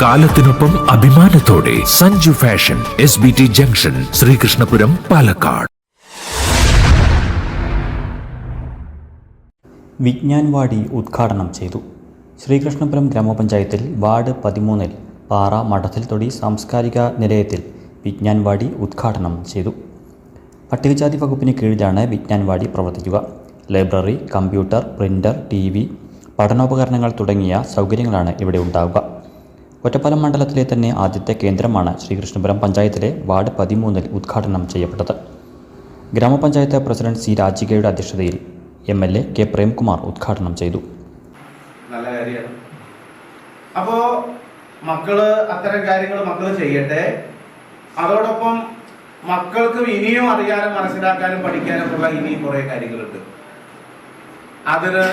കാലത്തിനൊപ്പം അഭിമാനത്തോടെ Sanju fashion S B T junction Sreekrishnapuram Palakkad. Vijnanwadi ഉദ്ഘാടനം ചെയ്തു. ശ്രീകൃഷ്ണപുരം ഗ്രാമപഞ്ചായത്തിൽ വാർഡ് പതിമൂന്നിൽ പാറ മഠത്തിൽ തൊടി സാംസ്കാരിക നിലയത്തിൽ വിജ്ഞാൻവാടി ഉദ്ഘാടനം ചെയ്തു. പട്ടികജാതി വകുപ്പിന് കീഴിലാണ് വിജ്ഞാൻവാടി പ്രവർത്തിക്കുക. Library computer printer T V പഠനോപകരണങ്ങൾ തുടങ്ങിയ സൗകര്യങ്ങളാണ് ഇവിടെ ഉണ്ടാവുക. ഒറ്റപ്പാലം മണ്ഡലത്തിലെ തന്നെ ആദ്യത്തെ കേന്ദ്രമാണ് ശ്രീകൃഷ്ണപുരം പഞ്ചായത്തിലെ വാർഡ് പതിമൂന്നിൽ ഉദ്ഘാടനം ചെയ്യപ്പെട്ടത്. ഗ്രാമപഞ്ചായത്ത് പ്രസിഡന്റ് സി രാജികയുടെ അധ്യക്ഷതയിൽ M L A K Premkumar ഉദ്ഘാടനം ചെയ്തു. നല്ല കാര്യമാണ്. അപ്പോ മക്കൾ അത്തരം കാര്യങ്ങൾ മക്കൾ ചെയ്യട്ടെ. അതോടൊപ്പം മക്കൾക്കും ഇനിയും അറിയാനും മനസ്സിലാക്കാനും പഠിക്കാനും ഉള്ള ഇനിയും കുറെ കാര്യങ്ങളുണ്ട്. അതിന്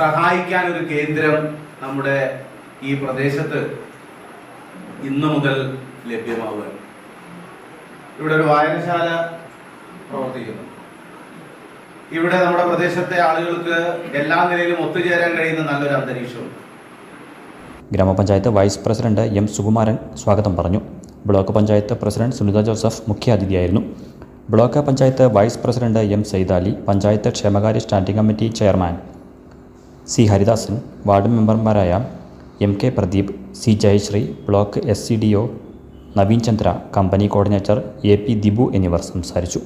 സഹായിക്കാൻ ഒരു കേന്ദ്രം നമ്മുടെ ഈ പ്രദേശത്ത് ഇന്ന് മുതൽ ലഭ്യമാവുക ഇവിടെ ഒരു വായനശാല പ്രവർത്തിക്കുന്നു. ഇവിടെ നമ്മുടെ പ്രദേശത്തെ ആളുകൾക്ക് എല്ലാ നിലയിലും ഒത്തുചേരാൻ കഴിയുന്ന നല്ലൊരു അന്തരീക്ഷമുണ്ട്. ഗ്രാമപഞ്ചായത്ത് വൈസ് പ്രസിഡന്റ് എം സുകുമാരൻ സ്വാഗതം പറഞ്ഞു. Block panchayat president Sunitha Joseph മുഖ്യാതിഥിയായിരുന്നു. Block panchayat vice president M Saidali panchayat ക്ഷേമകാര്യ standing committee chairman C Haridasan ward മെമ്പർമാരായ M K Pradeep C Jayasree block S C D O Naveen Chandra company coordinator A P Dibu എന്നിവർ സംസാരിച്ചു.